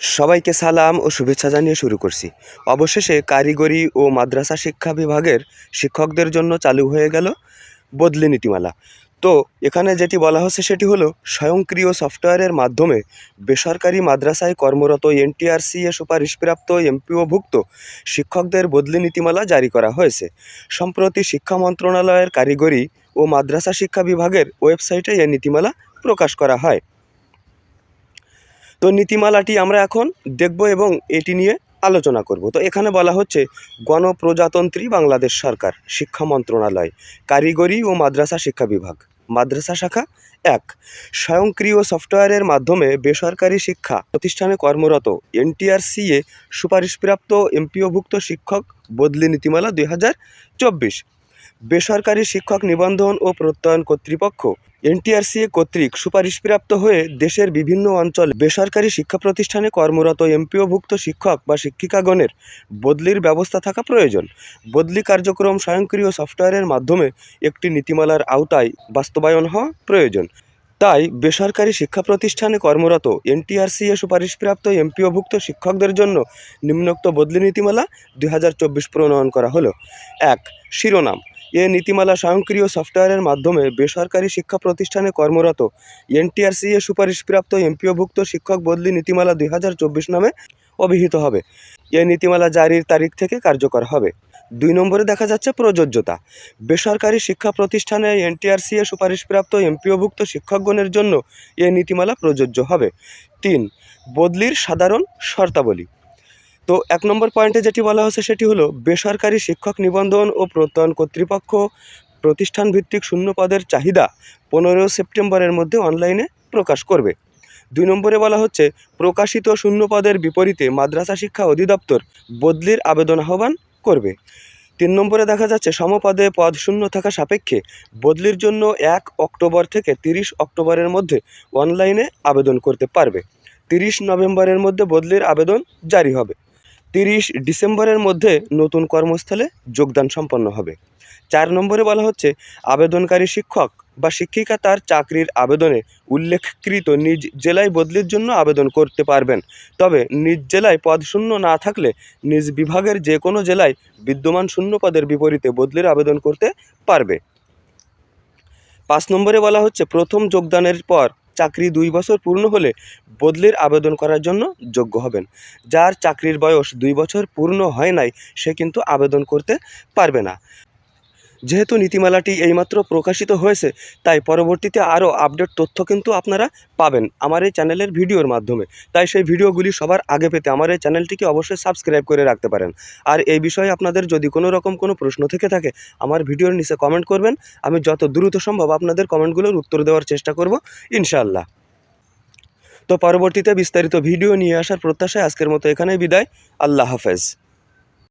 সবাইকে সালাম ও শুভেচ্ছা জানিয়ে শুরু করছি। অবশেষে কারিগরি ও মাদ্রাসা শিক্ষা বিভাগের শিক্ষকদের জন্য চালু হয়ে গেল বদলি নীতিমালা। তো, এখানে যেটি বলা হচ্ছে সেটি হলো, স্বয়ংক্রিয় সফটওয়্যারের মাধ্যমে বেসরকারি মাদ্রাসায় কর্মরত এনটিআরসি এ সুপারিশপ্রাপ্ত এমপিওভুক্ত শিক্ষকদের বদলি নীতিমালা জারি করা হয়েছে। সম্প্রতি শিক্ষা মন্ত্রণালয়ের কারিগরি ও মাদ্রাসা শিক্ষা বিভাগের ওয়েবসাইটে এই নীতিমালা প্রকাশ করা হয়। তো নীতিমালাটি আমরা এখন দেখব এবং এটি নিয়ে আলোচনা করব। তো এখানে বলা হচ্ছে, গণপ্রজাতন্ত্রী বাংলাদেশ সরকার, শিক্ষা মন্ত্রণালয়, কারিগরি ও মাদ্রাসা শিক্ষা বিভাগ, মাদ্রাসা শাখা এক। স্বয়ংক্রিয় সফটওয়্যারের মাধ্যমে বেসরকারি শিক্ষা প্রতিষ্ঠানে কর্মরত এনটিআরসিএ সুপারিশপ্রাপ্ত এমপিওভুক্ত শিক্ষক বদলি নীতিমালা দুই হাজার চব্বিশ। বেসরকারি শিক্ষক নিবন্ধন ও প্রত্যয়ন কর্তৃপক্ষ এনটিআরসিএ কর্তৃক সুপারিশপ্রাপ্ত হয়ে দেশের বিভিন্ন অঞ্চলে বেসরকারি শিক্ষা প্রতিষ্ঠানে কর্মরত এমপিওভুক্ত শিক্ষক বা শিক্ষিকাগণের বদলির ব্যবস্থা থাকা প্রয়োজন। বদলি কার্যক্রম স্বয়ংক্রিয় সফটওয়্যারের মাধ্যমে একটি নীতিমালার আওতায় বাস্তবায়ন হওয়া প্রয়োজন। তাই বেসরকারি শিক্ষা প্রতিষ্ঠানে কর্মরত এনটিআরসিএ সুপারিশপ্রাপ্ত এমপিওভুক্ত শিক্ষকদের জন্য নিম্নোক্ত বদলি নীতিমালা দু হাজার চব্বিশ প্রণয়ন করা হলো। এক, শিরোনাম। এ নীতিমালা স্বয়ংক্রিয় সফটওয়্যারের মাধ্যমে বেসরকারি শিক্ষা প্রতিষ্ঠানে কর্মরত এনটিআরসিএ সুপারিশপ্রাপ্ত এমপিওভুক্ত শিক্ষক বদলি নীতিমালা দুই হাজার চব্বিশ নামে অভিহিত হবে। এ নীতিমালা জারির তারিখ থেকে কার্যকর হবে। দুই নম্বরে দেখা যাচ্ছে প্রযোজ্যতা। বেসরকারি শিক্ষা প্রতিষ্ঠানে এনটিআরসিএ সুপারিশপ্রাপ্ত এমপিওভুক্ত শিক্ষকগণের জন্য এ নীতিমালা প্রযোজ্য হবে। তিন, বদলির সাধারণ শর্তাবলী। তো এক নম্বর পয়েন্টে যেটি বলা হচ্ছে সেটি হলো, বেসরকারি শিক্ষক নিবন্ধন ও প্রত্যয়ন কর্তৃপক্ষ প্রতিষ্ঠান ভিত্তিক শূন্য পদের চাহিদা পনেরো সেপ্টেম্বরের মধ্যে অনলাইনে প্রকাশ করবে। দুই নম্বরে বলা হচ্ছে, প্রকাশিত শূন্য পদের বিপরীতে মাদ্রাসা শিক্ষা অধিদপ্তর বদলির আবেদন আহ্বান করবে। তিন নম্বরে দেখা যাচ্ছে, সমপদে পদ শূন্য থাকা সাপেক্ষে বদলির জন্য এক অক্টোবর থেকে তিরিশ অক্টোবরের মধ্যে অনলাইনে আবেদন করতে পারবে। তিরিশ নভেম্বরের মধ্যে বদলির আবেদন জারি হবে। তিরিশ ডিসেম্বরের মধ্যে নতুন কর্মস্থলে যোগদান সম্পন্ন হবে। চার নম্বরে বলা হচ্ছে, আবেদনকারী শিক্ষক বা শিক্ষিকা তার চাকরির আবেদনে উল্লেখকৃত নিজ জেলায় বদলির জন্য আবেদন করতে পারবেন। তবে নিজ জেলায় পদ শূন্য না থাকলে নিজ বিভাগের যে কোনো জেলায় বিদ্যমান শূন্য পদের বিপরীতে বদলির আবেদন করতে পারবে। পাঁচ নম্বরে বলা হচ্ছে, প্রথম যোগদানের পর চাকরি দুই বছর পূর্ণ হলে বদলির আবেদন করার জন্য যোগ্য হবেন। যার চাকরির বয়স দুই বছর পূর্ণ হয় নাই, সে কিন্তু আবেদন করতে পারবে না। যেহেতু নীতিমালাটি এইমাত্র প্রকাশিত হয়েছে, তাই পরবর্তীতে আরও আপডেট তথ্য কিন্তু আপনারা পাবেন আমার এই চ্যানেলের ভিডিওর মাধ্যমে। তাই সেই ভিডিওগুলি সবার আগে পেতে আমার এই চ্যানেলটিকে অবশ্যই সাবস্ক্রাইব করে রাখতে পারেন। আর এই বিষয়ে আপনাদের যদি কোনো রকম কোনো প্রশ্ন থেকে থাকে, আমার ভিডিওর নিচে কমেন্ট করবেন। আমি যত দ্রুত সম্ভব আপনাদের কমেন্টগুলোর উত্তর দেওয়ার চেষ্টা করব, ইনশাআল্লাহ। তো পরবর্তীতে বিস্তারিত ভিডিও নিয়ে আসার প্রত্যাশায় আজকের মতো এখানেই বিদায়। আল্লাহ হাফেজ।